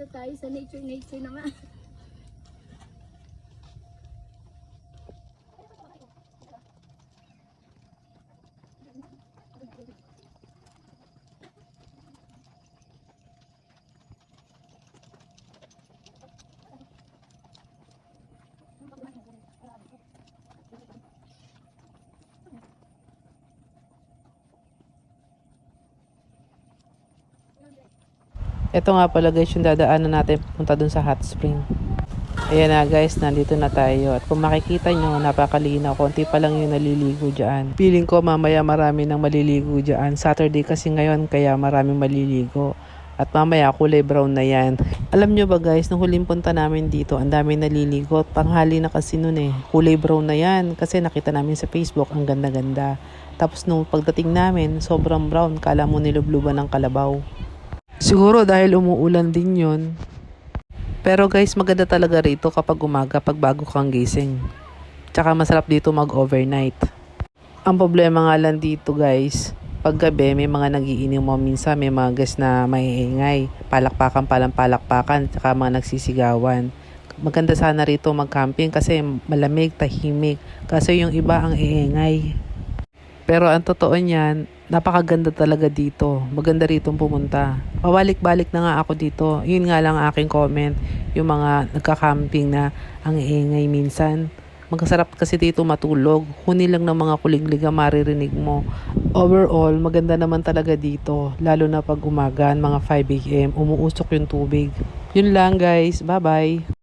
dito tayo sa nature, nature naman. Ito nga pala guys yung dadaanan natin punta dun sa hot spring. Ayan na guys, nandito na tayo. At kung makikita nyo, napakalinaw. Konti pa lang yung naliligo dyan. Feeling ko mamaya marami nang maliligo dyan. Saturday kasi ngayon, kaya maraming maliligo. At mamaya kulay brown na yan. Alam nyo ba guys, nung huling punta namin dito, ang dami naliligo. Tanghali na kasi nun eh. Kulay brown na yan. Kasi nakita namin sa Facebook, ang ganda-ganda. Tapos nung pagdating namin, sobrang brown. Kala mo nilubluban ng kalabaw. Siguro dahil umuulan din yon. Pero guys, maganda talaga rito kapag umaga, pag bago kang gising. Tsaka masarap dito mag-overnight. Ang problema nga lang dito guys, pag gabi may mga nagiinom mo minsan, may mga guys na maiingay. Palakpakan, palang tsaka mga nagsisigawan. Maganda sana rito mag-camping kasi malamig, tahimik. Kasi yung iba ang iingay. Pero ang totoo niyan, napakaganda talaga dito. Maganda rito pumunta. Pabalik-balik na nga ako dito. Yun nga lang ang aking comment. Yung mga nagka-camping na ang iingay minsan. Magkasarap kasi dito matulog. Huni lang ng mga kuligliga maririnig mo. Overall, maganda naman talaga dito. Lalo na pag umaga, mga 5 a.m. Umuusok yung tubig. Yun lang guys. Bye-bye.